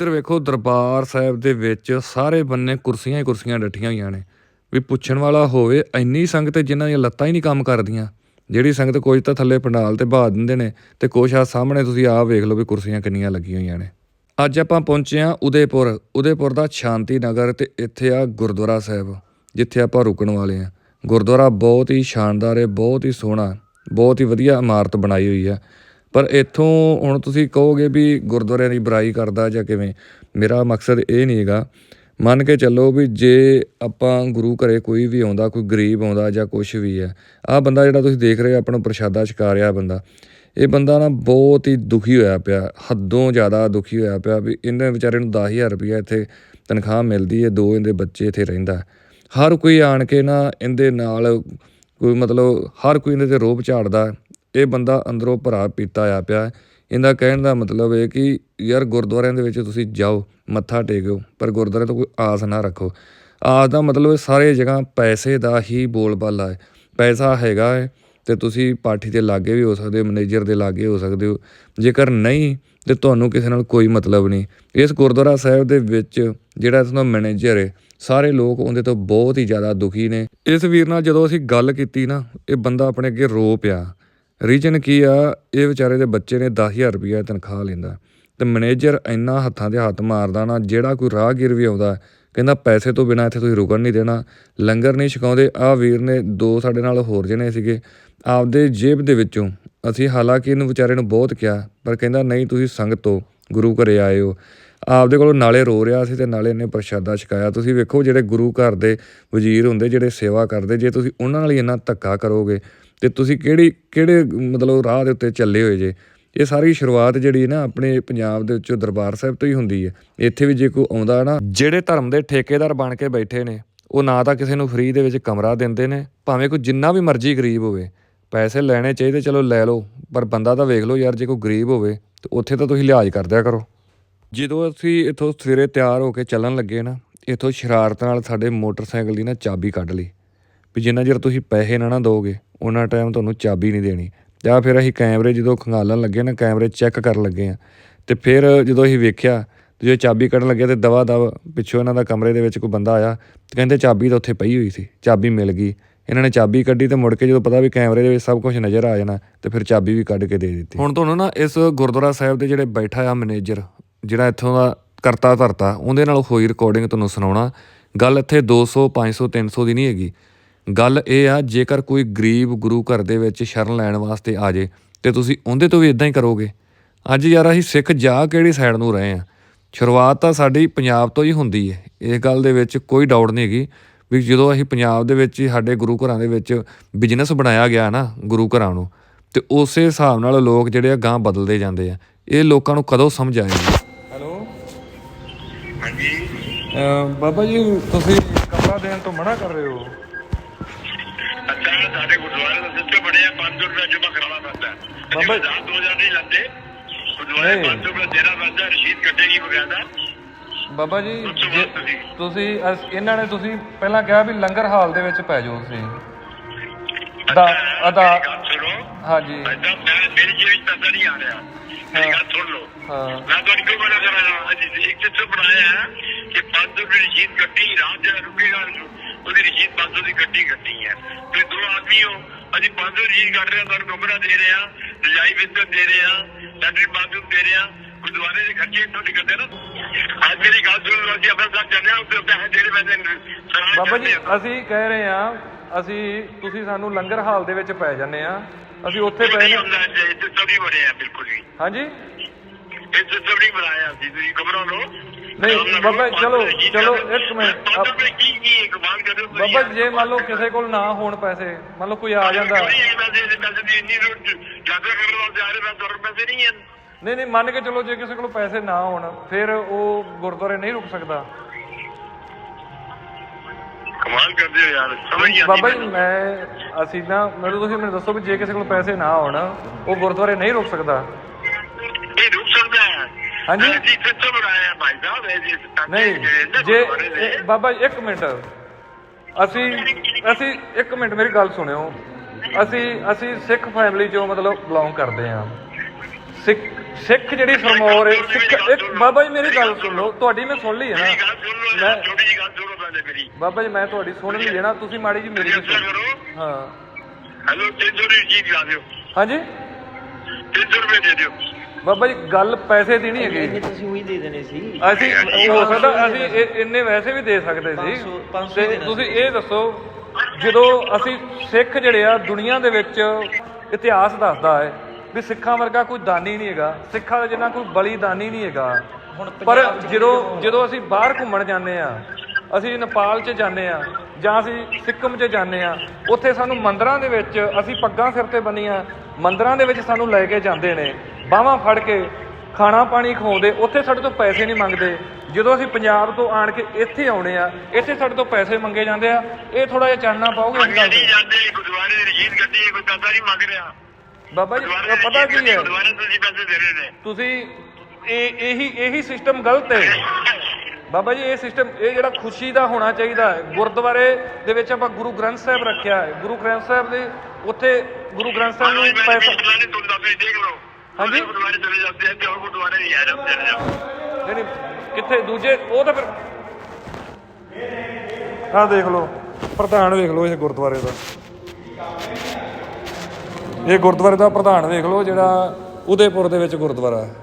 ਇੱਧਰ ਵੇਖੋ ਦਰਬਾਰ ਸਾਹਿਬ ਦੇ ਵਿੱਚ ਸਾਰੇ ਬੰਨੇ ਕੁਰਸੀਆਂ ਹੀ ਕੁਰਸੀਆਂ ਡੱਠੀਆਂ ਹੋਈਆਂ ਨੇ। ਵੀ ਪੁੱਛਣ ਵਾਲਾ ਹੋਵੇ, ਇੰਨੀ ਸੰਗਤ ਹੈ ਜਿਨ੍ਹਾਂ ਦੀਆਂ ਲੱਤਾਂ ਹੀ ਨਹੀਂ ਕੰਮ ਕਰਦੀਆਂ, ਜਿਹੜੀ ਸੰਗਤ ਕੁਝ ਤਾਂ ਥੱਲੇ ਪੰਡਾਲ ਤੇ ਬਹਾ ਦਿੰਦੇ ਨੇ ਤੇ ਕੁਛ ਆ ਸਾਹਮਣੇ ਤੁਸੀਂ ਆਪ ਵੇਖ ਲਓ ਵੀ ਕੁਰਸੀਆਂ ਕਿੰਨੀਆਂ ਲੱਗੀਆਂ ਹੋਈਆਂ ਨੇ। ਅੱਜ ਆਪਾਂ ਪਹੁੰਚੇ ਹਾਂ ਉਦੇਪੁਰ। ਉਦੇਪੁਰ ਦਾ ਸ਼ਾਂਤੀ ਨਗਰ ਤੇ ਇੱਥੇ ਆ ਗੁਰਦੁਆਰਾ ਸਾਹਿਬ, ਜਿੱਥੇ ਆਪਾਂ ਰੁਕਣ ਵਾਲੇ ਆ ਗੁਰਦੁਆਰਾ ਬਹੁਤ ਹੀ ਸ਼ਾਨਦਾਰ ਹੈ, ਬਹੁਤ ਹੀ ਸੋਹਣਾ, ਬਹੁਤ ਹੀ ਵਧੀਆ ਇਮਾਰਤ ਬਣਾਈ ਹੋਈ ਆ ਪਰ ਇੱਥੋਂ ਹੁਣ ਤੁਸੀਂ ਕਹੋਗੇ ਵੀ ਗੁਰਦੁਆਰਿਆਂ ਦੀ ਬੁਰਾਈ ਕਰਦਾ ਜਾਂ ਕਿਵੇਂ, ਮੇਰਾ ਮਕਸਦ ਇਹ ਨਹੀਂ ਹੈਗਾ। ਮੰਨ ਕੇ ਚੱਲੋ ਵੀ ਜੇ ਆਪਾਂ ਗੁਰੂ ਘਰੇ ਕੋਈ ਵੀ ਆਉਂਦਾ, ਕੋਈ ਗਰੀਬ ਆਉਂਦਾ ਜਾਂ ਕੁਝ ਵੀ ਹੈ, ਆਹ ਬੰਦਾ ਜਿਹੜਾ ਤੁਸੀਂ ਦੇਖ ਰਹੇ ਹੋ, ਆਪਣਾ ਪ੍ਰਸ਼ਾਦਾ ਛਕਾ ਰਿਹਾ ਬੰਦਾ, ਇਹ ਬੰਦਾ ਨਾ ਬਹੁਤ ਹੀ ਦੁਖੀ ਹੋਇਆ ਪਿਆ, ਹੱਦੋਂ ਜ਼ਿਆਦਾ ਦੁਖੀ ਹੋਇਆ ਪਿਆ ਵੀ ਇਹਨੇ ਵਿਚਾਰੇ ਨੂੰ 10000 ਰੁਪਇਆ ਇੱਥੇ ਤਨਖਾਹ ਮਿਲਦੀ ਹੈ, ਦੋ ਇਹਦੇ ਬੱਚੇ ਇੱਥੇ ਰਹਿੰਦਾ ਹਰ ਕੋਈ ਆਣ ਕੇ ਨਾ ਇਹਦੇ ਨਾਲ ਕੋਈ ਮਤਲਬ ਹਰ ਕੋਈ ਇਹਦੇ ਤੇ ਰੋਬ ਝਾੜਦਾ ਇਹ ਬੰਦਾ ਅੰਦਰੋਂ ਭਰਾ ਪੀਤਾ ਆ ਪਿਆ ਇਹਦਾ ਕਹਿਣ ਦਾ ਮਤਲਬ ਇਹ ਕਿ ਯਾਰ ਗੁਰਦੁਆਰਿਆਂ ਦੇ ਵਿੱਚ ਤੁਸੀਂ ਜਾਓ, ਮੱਥਾ ਟੇਕੋ, ਪਰ ਗੁਰਦੁਆਰੇ ਤੋਂ ਕੋਈ ਆਸ ਨਾ ਰੱਖੋ। ਆਸ ਦਾ ਮਤਲਬ ਸਾਰੇ ਜਗ੍ਹਾ ਪੈਸੇ ਦਾ ਹੀ ਬੋਲਬਾਲਾ ਹੈ। ਪੈਸਾ ਹੈਗਾ ਹੈ ਤੇ ਤੁਸੀਂ ਪਾਰਟੀ ਦੇ ਲਾਗੇ ਵੀ ਹੋ ਸਕਦੇ ਹੋ, ਮੈਨੇਜਰ ਦੇ ਲਾਗੇ ਹੋ ਸਕਦੇ ਹੋ। ਜੇਕਰ ਨਹੀਂ, ਤੇ ਤੁਹਾਨੂੰ ਕਿਸੇ ਨਾਲ ਕੋਈ ਮਤਲਬ ਨਹੀਂ। ਇਸ ਗੁਰਦੁਆਰਾ ਸਾਹਿਬ ਦੇ ਵਿੱਚ ਜਿਹੜਾ ਇਸ ਦਾ ਮੈਨੇਜਰ ਹੈ, ਸਾਰੇ ਲੋਕ ਉਹਦੇ ਤੋਂ ਬਹੁਤ ਹੀ ਜ਼ਿਆਦਾ ਦੁਖੀ ਨੇ। ਇਸ ਵੀਰ ਨਾਲ ਜਦੋਂ ਅਸੀਂ ਗੱਲ ਕੀਤੀ ਨਾ, ਇਹ ਬੰਦਾ ਆਪਣੇ ਅੱਗੇ ਰੋ ਪਿਆ। ਰੀਜਨ ਕੀ ਆ? ਇਹ ਵਿਚਾਰੇ ਦੇ ਬੱਚੇ ਨੇ 10000 ਰੁਪਇਆ ਤਨਖਾਹ ਲੈਂਦਾ। ਤੇ ਮੈਨੇਜਰ ਇੰਨਾ ਹੱਥਾਂ ਦੇ ਹੱਥ ਮਾਰਦਾ ਨਾ, ਜਿਹੜਾ ਕੋਈ ਰਾਹਗੀਰ ਵੀ ਆਉਂਦਾ, ਕਹਿੰਦਾ ਪੈਸੇ ਤੋਂ ਬਿਨਾ ਇੱਥੇ ਤੁਸੀਂ ਰੁਕਣ ਨਹੀਂ ਦੇਣਾ। ਲੰਗਰ ਨਹੀਂ ਛਕਾਉਂਦੇ। ਆ ਵੀਰ ਨੇ ਦੋ ਸਾਡੇ ਨਾਲ ਹੋਰ ਜਣੇ ਸੀਗੇ। ਆਪਦੇ ਜੇਬ ਦੇ ਵਿੱਚੋਂ ਅਸੀਂ ਹਾਲਾਂਕਿ ਇਹਨੂੰ ਵਿਚਾਰੇ ਨੂੰ ਬਹੁਤ ਕਿਹਾ, ਪਰ ਕਹਿੰਦਾ, ਨਹੀਂ, ਤੁਸੀਂ ਸੰਗਤ ਤੋਂ ਗੁਰੂ ਘਰੇ ਆਏ ਹੋ। ਆਪਦੇ ਕੋਲੋਂ ਨਾਲੇ ਰੋ ਰਿਹਾ ਸੀ ਤੇ ਨਾਲੇ ਇਹਨੇ ਪ੍ਰਸ਼ਾਦਾ ਛਕਾਇਆ। ਤੁਸੀਂ ਵੇਖੋ ਜਿਹੜੇ ਗੁਰੂ ਘਰ ਦੇ ਵਜ਼ੀਰ ਹੁੰਦੇ, ਜਿਹੜੇ ਸੇਵਾ ਕਰਦੇ, ਜੇ ਤੁਸੀਂ ਉਹਨਾਂ ਨਾਲ ਹੀ ਇੰਨਾ ਧੱਕਾ ਕਰੋਗੇ ਤੇ ਤੁਸੀਂ ਕਿਹੜੀ, ਕਿਹੜੇ ਮਤਲਬ ਰਾਹ ਦੇ ਉੱਤੇ ਚੱਲੇ ਹੋਏ ਜੇ? ਇਹ ਸਾਰੀ ਸ਼ੁਰੂਆਤ ਜਿਹੜੀ ਨਾ ਆਪਣੇ ਪੰਜਾਬ ਦੇ ਵਿੱਚੋਂ ਦਰਬਾਰ ਸਾਹਿਬ ਤੋਂ ਹੀ ਹੁੰਦੀ ਹੈ। ਇੱਥੇ ਵੀ ਜੇ ਕੋਈ ਆਉਂਦਾ ਨਾ, ਜਿਹੜੇ ਧਰਮ ਦੇ ਠੇਕੇਦਾਰ ਬਣ ਕੇ ਬੈਠੇ ਨੇ, ਉਹ ਨਾ ਤਾਂ ਕਿਸੇ ਨੂੰ ਫ੍ਰੀ ਦੇ ਵਿੱਚ ਕਮਰਾ ਦਿੰਦੇ ਨੇ, ਭਾਵੇਂ ਕੋਈ ਜਿੰਨਾ ਵੀ ਮਰਜ਼ੀ ਗਰੀਬ ਹੋਵੇ। ਪੈਸੇ ਲੈਣੇ ਚਾਹੀਦੇ, ਚਲੋ ਲੈ ਲਓ, ਪਰ ਬੰਦਾ ਤਾਂ ਵੇਖ ਲਓ ਯਾਰ, ਜੇ ਕੋਈ ਗਰੀਬ ਹੋਵੇ, ਤੇ ਉੱਥੇ ਤਾਂ ਤੁਸੀਂ ਲਿਹਾਜ਼ ਕਰਦਿਆ ਕਰੋ। ਜਦੋਂ ਅਸੀਂ ਇੱਥੋਂ ਸਵੇਰੇ ਤਿਆਰ ਹੋ ਕੇ ਚੱਲਣ ਲੱਗੇ ਨਾ, ਇੱਥੋਂ ਸ਼ਰਾਰਤ ਨਾਲ ਸਾਡੇ ਮੋਟਰਸਾਈਕਲ ਦੀ ਨਾ ਚਾਬੀ ਕੱਢ ਲਈ। ਵੀ ਜਿੰਨਾ ਚਿਰ ਤੁਸੀਂ ਪੈਸੇ ਨਾ ਨਾ ਦੋਗੇ ਉਹਨਾਂ ਟਾਈਮ ਤੁਹਾਨੂੰ ਚਾਬੀ ਨਹੀਂ ਦੇਣੀ। ਜਾਂ ਫਿਰ ਅਸੀਂ ਕੈਮਰੇ ਜਦੋਂ ਖੰਗਾਲਣ ਲੱਗੇ ਨਾ, ਕੈਮਰੇ ਚੈੱਕ ਕਰਨ ਲੱਗੇ ਆ। ਤੇ ਫਿਰ ਜਦੋਂ ਅਸੀਂ ਵੇਖਿਆ, ਤੇ ਜਦੋਂ ਚਾਬੀ ਕੱਢਣ ਲੱਗੇ ਤੇ ਦਵਾ ਦਵ ਪਿੱਛੋਂ ਇਹਨਾਂ ਦਾ ਕਮਰੇ ਦੇ ਵਿੱਚ ਕੋਈ ਬੰਦਾ ਆਇਆ ਤੇ ਕਹਿੰਦੇ ਚਾਬੀ ਤਾਂ ਉੱਥੇ ਪਈ ਹੋਈ ਸੀ, ਚਾਬੀ ਮਿਲ ਗਈ। ਇਹਨਾਂ ਨੇ ਚਾਬੀ ਕੱਢੀ ਤੇ ਮੁੜ ਕੇ ਜਦੋਂ ਪਤਾ ਵੀ ਕੈਮਰੇ ਦੇ ਵਿੱਚ ਸਭ ਕੁਝ ਨਜ਼ਰ ਆ ਜਾਣਾ, ਤੇ ਫਿਰ ਚਾਬੀ ਵੀ ਕੱਢ ਕੇ ਦੇ ਦਿੱਤੀ। ਹੁਣ ਤੁਹਾਨੂੰ ਨਾ ਇਸ ਗੁਰਦੁਆਰਾ ਸਾਹਿਬ ਦੇ ਜਿਹੜੇ ਬੈਠਾ ਆ ਮੈਨੇਜਰ, ਜਿਹੜਾ ਇੱਥੋਂ ਦਾ ਕਰਤਾ ਧਰਤਾ, ਉਹਦੇ ਨਾਲ ਹੋਈ ਰਿਕਾਰਡਿੰਗ ਤੁਹਾਨੂੰ ਸੁਣਾਉਣਾ। ਗੱਲ ਇੱਥੇ 200 500 300 ਦੀ ਨਹੀਂ ਹੈਗੀ। ਗੱਲ ਇਹ ਆ ਜੇਕਰ ਕੋਈ ਗਰੀਬ ਗੁਰੂ ਘਰ ਦੇ ਵਿੱਚ ਸ਼ਰਨ ਲੈਣ ਵਾਸਤੇ ਆ ਜੇ ਤੇ ਤੁਸੀਂ ਉਹਦੇ ਤੋਂ ਵੀ ਇਦਾਂ ਹੀ ਕਰੋਗੇ। ਅੱਜ ਯਾਰ ਅਸੀਂ ਸਿੱਖ ਜਾ ਕਿਹੜੀ ਸਾਈਡ ਨੂੰ ਰਹੇ ਆ? ਸ਼ੁਰੂਆਤ ਤਾਂ ਸਾਡੀ ਪੰਜਾਬ ਤੋਂ ਹੀ ਹੁੰਦੀ ਹੈ ਇਸ ਗੱਲ ਦੇ ਵਿੱਚ ਕੋਈ ਡਾਊਟ ਨਹੀਂ ਹੈਗੀ ਵੀ ਜਦੋਂ ਅਸੀਂ ਪੰਜਾਬ ਦੇ ਵਿੱਚ ਸਾਡੇ ਗੁਰੂ ਘਰਾਂ ਦੇ ਵਿੱਚ ਬਿਜ਼ਨਸ ਬਣਾਇਆ ਗਿਆ ਨਾ ਗੁਰੂ ਘਰਾਂ ਨੂੰ ਤੇ ਉਸੇ ਹਿਸਾਬ ਨਾਲ ਲੋਕ ਜਿਹੜੇ ਆ ਗਾਂ ਬਦਲਦੇ ਜਾਂਦੇ ਆ। ਇਹ ਲੋਕਾਂ ਨੂੰ ਕਦੋਂ ਸਮਝ ਆਏਗੀ? ਹੈਲੋ? ਹਾਂਜੀ। ਬਾਬਾ ਜੀ ਤੁਸੀਂ ਕਮਰਾ ਦੇਣ ਤੋਂ ਮਨਾ ਕਰ ਰਹੇ ਹੋ? ਸਾਡੇ ਗੁਰਦੁਆਰੇ ਦਾ ਸਿਸਟਮ ਬਣਿਆ 500 ਰੁਪਏ ਜਮ੍ਹਾਂ ਕਰਾਉਣਾ ਪੈਂਦਾ। ਹੈ ਬਾਬਾ- ਬਾਬਾ 2000 ਨਹੀਂ ਲੈਂਦੇ ਗੁਰਦੁਆਰੇ ਨਹੀਂ। 500 ਰੁਪਏ ਦੇਣਾ ਪੈਂਦਾ ਰਸੀਦ ਕੱਟੇਗੀ ਬਕਾਇਦਾ ਬਾਬਾ ਜੀ ਤੋਂ ਤੁਸੀਂ ਇਹਨਾਂ ਨੇ ਤੁਸੀਂ ਪਹਿਲਾਂ ਕਿਹਾ ਵੀ ਲੰਗਰ ਹਾਲ ਦੇ ਵਿੱਚ ਪੈ ਜਾਓ ਤੁਸੀਂ। ਦਾ ਅਦਾ ਹਾਂਜੀ। ਮੈਂ ਮੇਰੀ ਜੇਬ ਵਿੱਚ ਪੈਸਾ ਨਹੀਂ ਆ ਰਿਹਾ। ਮੇਰੀ ਗੱਲ ਸੁਣ ਲਓ। ਹਾਂ। ਮੈਂ ਤੁਹਾਨੂੰ ਕਿਉਂ ਮਨਾ ਕਰ? ਰਿਹਾ ਅੱਜ ਇੱਕ ਸਿਸਟਮ ਬਣਾਇਆ ਹੈ ਕਿ 500 ਰੁਪਏ ਰਸੀਦ ਕੱਟੀ ਰਾਤ ਜਿਹੜਾ ਰੁਕੇਗਾ ਉਹਦੀ ਰਸੀਦ 500 ਦੀ ਕੱਟੀ ਕੱਟੀ ਹੈ। ਦੋ ਆਦਮੀ ਹੋ। ਅਸੀਂ 500 ਰਸੀਦ ਕੱਟ ਰਹੇ ਹਾਂ ਤੁਹਾਨੂੰ ਕਮਰਾ ਦੇ ਰਹੇ ਹਾਂ ਰਜਾਈ ਬਿਸਤਰ ਦੇ ਰਹੇ ਹਾਂ ਲੈਟਰਿਨ ਬਾਥਰੂਮ ਦੇ ਰਹੇ ਹਾਂ ਗੁਰਦੁਆਰੇ ਦੇ ਖਰਚੇ ਇੱਥੋਂ ਨਿਕਲਦੇ ਨਾ ਅੱਜ ਮੇਰੀ ਗੱਲ ਸੁਣ ਲਓ ਅਸੀਂ ਆਪਣੇ ਸਾਥ ਜਾਂਦੇ ਹਾਂ ਉੱਥੇ ਪੈਸੇ ਨੇ। ਸਰਾਹ ਬਾਬਾ ਜੀ ਹਾਂ। ਅਸੀਂ ਕਹਿ ਰਹੇ ਹਾਂ ਅਸੀਂ ਤੁਸੀਂ ਸਾਨੂੰ ਲੰਗਰ ਹਾਲ ਦੇ ਵਿੱਚ ਪੈ ਜਾਂਦੇ ਆ ਅਸੀਂ ਉੱਥੇ ਪੈ ਨਹੀਂ ਨੇ ਇੱਥੇ ਇੱਥੇ ਸਭ ਨਹੀਂ ਬਣਿਆ ਬਿਲਕੁਲ ਵੀ। ਹਾਂਜੀ? ਇਹ ਸਿਸਟਮ ਨਹੀਂ ਬਣਾਇਆ ਸੀ ਤੁਸੀਂ ਕਮਰਾ ਲਓ। ਨਹੀਂ, ਬਾਬਾ, ਪੰਜ ਚਲੋ, ਚਲੋ, ਇੱਕ ਮਿੰਟ, ਪੰਜ ਰੁਪਏ ਕੀ ਕੀ ਤੁਸੀਂ ਬਾਬਾ। ਜੇ ਮੰਨ ਲਓ ਕਿਸੇ ਕੋਲ ਨਾ ਹੋਣ ਪੈਸੇ ਮੰਨ ਲਓ ਕੋਈ ਆ ਜਾਂਦਾ ਨਹੀਂ ਇਹ ਪੈਸੇ ਦੇ ਪੈਸੇ ਦੀ ਇੰਨੀ ਰੋਟ ਯਾਤਰਾ ਕਰਨ ਵਾਸਤੇ ਆ ਰਹੇ ਮੈਂ ਤੁਰ ਪੈਸੇ ਨਹੀਂ ਹੈ ਨਹੀਂ ਨਹੀਂ ਮੰਨ ਕੇ ਚਲੋ ਜੇ ਕਿਸੇ ਕੋਲ ਪੈਸੇ ਨਾ ਹੋਣ ਫਿਰ ਉਹ ਗੁਰਦੁਆਰੇ ਨਹੀਂ ਰੁਕ ਸਕਦਾ ਕਮਾਲ ਕਰਦੇ ਹੋ ਯਾਰ ਸਮਝ ਨਹੀਂ ਆਉਂਦੀ ਬਾਬਾ ਜੀ ਮੈਨੂੰ। ਮੈਂ ਅਸੀਂ ਨਾ ਮੈਨੂੰ ਤੁਸੀਂ ਮੈਨੂੰ ਦੱਸੋ ਵੀ ਜੇ ਕਿਸੇ ਕੋਲ ਪੈਸੇ ਨਾ ਹੋਣ ਉਹ ਗੁਰਦੁਆਰੇ ਨਹੀਂ ਰੁਕ ਸਕਦਾ ਇਹ ਰੁਕ ਸਕਦਾ ਹੈ ਹਾਂਜੀ। ਅਸੀਂ ਸਿਸਟਮ ਭਾਈ ਸਾਹਿਬ ਇਹ ਜੀ ਨਹੀਂ ਜੇ ਬਾਬਾ ਜੀ, ਇੱਕ ਮਿੰਟ। ਅਸੀਂ ਅਸੀਂ ਇੱਕ ਮਿੰਟ ਮੇਰੀ ਗੱਲ ਸੁਣਿਓ। ਅਸੀਂ ਅਸੀਂ ਸਿੱਖ ਫੈਮਿਲੀ ਚੋਂ ਮਤਲਬ ਬਿਲੋਂਗ ਕਰਦੇ ਹਾਂ। ਸਿੱਖ ਸਿੱਖ ਜਿਹੜੀ ਸਰਮੌਰ ਹੈ ਸਿੱਖ ਇੱਕ ਬਾਬਾ ਜੀ ਮੇਰੀ ਗੱਲ ਸੁਣ ਲਓ। ਤੁਹਾਡੀ ਮੈਂ ਸੁਣ ਲਈ ਹੈ ਨਾ। ਮੈਂ ਛੋਟੀ ਜੀ ਗੱਲ ਸੁਣੋ ਪਹਿਲੇ ਮੇਰੀ। ਬਾਬਾ ਜੀ ਮੈਂ ਤੁਹਾਡੀ ਸੁਣ ਲਈ ਹੈ ਨਾ ਤੁਸੀਂ ਮਾੜੀ ਜੀ ਮੇਰੀ ਵੀ ਸੁਣੋ। ਹਾਂ। ਹੈਲੋ 300 ਦੀ ਰਸੀਦ ਲਾ ਦਿਓ। ਹਾਂਜੀ? 300 ਰੁਪਏ ਦੇ ਦਿਓ। ਬਾਬਾ ਜੀ ਗੱਲ ਪੈਸੇ ਦੀ ਨਹੀਂ ਹੈਗੀ। ਤੁਸੀਂ ਉਹੀ ਦੇ ਦੇਣੇ ਸੀ। ਅਸੀਂ ਹੋ ਸਕਦਾ ਅਸੀਂ ਇਹ- ਇੰਨੇ ਵੈਸੇ ਵੀ ਦੇ ਸਕਦੇ ਸੀ। 500 500 ਤੇ ਦੇਣਾ। ਤੁਸੀਂ ਇਹ ਦੱਸੋ ਜਦੋਂ ਅਸੀਂ ਸਿੱਖ ਜਿਹੜੇ ਆ ਦੁਨੀਆ ਦੇ ਵਿੱਚ ਇਤਿਹਾਸ ਦੱਸਦਾ ਹੈ ਵੀ ਸਿੱਖਾਂ ਵਰਗਾ ਕੋਈ ਦਾਨੀ ਨਹੀਂ ਹੈਗਾ। ਸਿੱਖਾਂ ਦਾ ਜਿੰਨਾ ਕੋਈ ਬਲੀਦਾਨੀ ਨਹੀਂ ਹੈਗਾ। ਹੁਣ ਪਰ ਪੰਜਾਬ 'ਚ ਜਦੋਂ ਜਦੋਂ ਅਸੀਂ ਬਾਹਰ ਘੁੰਮਣ ਜਾਂਦੇ ਆ ਅਸੀਂ ਨੇਪਾਲ 'ਚ ਜਾਂਦੇ ਆ ਜਾਂ ਅਸੀਂ ਸਿੱਕਮ 'ਚ ਜਾਂਦੇ ਆ ਉੱਥੇ ਸਾਨੂੰ ਮੰਦਰਾਂ ਦੇ ਵਿੱਚ ਅਸੀਂ ਪੱਗਾਂ ਸਿਰ ਤੇ ਬੰਨੀਆਂ ਮੰਦਰਾਂ ਦੇ ਵਿੱਚ ਸਾਨੂੰ ਲੈ ਕੇ ਜਾਂਦੇ ਨੇ। ਬਾਹਾਂ ਫੜ ਕੇ ਖਾਣਾ ਪਾਣੀ ਖਵਾਉਂਦੇ ਉੱਥੇ ਸਾਡੇ ਤੋਂ ਪੈਸੇ ਨਹੀਂ ਮੰਗਦੇ। ਜਦੋਂ ਅਸੀਂ ਪੰਜਾਬ ਤੋਂ ਆਣ ਕੇ ਇੱਥੇ ਆਉਣੇ ਆ ਇੱਥੇ ਸਾਡੇ ਤੋਂ ਪੈਸੇ ਮੰਗੇ ਜਾਂਦੇ ਆ। ਇਹ ਥੋੜਾ ਜਿਹਾ ਚਾਨਣਾ ਪਾਓਗੇ ਇਸ ਗੱਲ ਤੇ? ਜਾਂਦੇ ਗੁਰਦੁਆਰੇ ਦੀ ਕੱਢੀ ਹੈ, ਕੋਈ ਪੈਸਾ ਨਹੀਂ ਮੰਗ ਰਿਹਾ। ਬਾਬਾ ਜੀ ਪਤਾ ਕੀ ਹੈ? ਗੁਰਦੁਆਰੇ ਤੋਂ ਜੀ ਪੈਸੇ ਦੇ ਰਹੇ ਨੇ। ਤੁਸੀਂ ਇਹ ਇਹੀ ਇਹੀ ਸਿਸਟਮ ਗਲਤ ਹੈ। ਬਾਬਾ ਜੀ ਇਹ ਸਿਸਟਮ ਇਹ ਜਿਹੜਾ ਖੁਸ਼ੀ ਦਾ ਹੋਣਾ ਚਾਹੀਦਾ ਹੈ। ਗੁਰਦੁਆਰੇ ਦੇ ਵਿੱਚ ਆਪਾਂ ਗੁਰੂ ਗ੍ਰੰਥ ਸਾਹਿਬ ਰੱਖਿਆ ਹੈ। ਗੁਰੂ ਗ੍ਰੰਥ ਸਾਹਿਬ ਦੇ ਉੱਥੇ ਗੁਰੂ ਗ੍ਰੰਥ ਸਾਹਿਬ ਨੂੰ ਪੈਸਾ ਦੇਖ ਲਓ। ਹਾਂਜੀ। ਗੁਰਦੁਆਰੇ ਚਲੇ ਜਾਂਦੇ ਆ ਤੇ ਹੋਰ ਗੁਰਦੁਆਰੇ ਨਹੀਂ ਆ ਜਾਂਦੇ ਨੇ? ਜਿਹੜੀ ਕਿੱਥੇ ਦੂਜੇ ਉਹ ਤਾਂ ਫਿਰ ਆਹ ਦੇਖ ਲਓ ਪ੍ਰਧਾਨ ਵੇਖ ਲਓ ਇਹ ਗੁਰਦੁਆਰੇ ਦਾ। ਇਹ ਗੁਰਦੁਆਰੇ ਦਾ ਪ੍ਰਧਾਨ ਵੇਖ ਲਓ ਜਿਹੜਾ ਉਦੇਪੁਰ ਦੇ ਵਿੱਚ ਗੁਰਦੁਆਰਾ ਹੈ।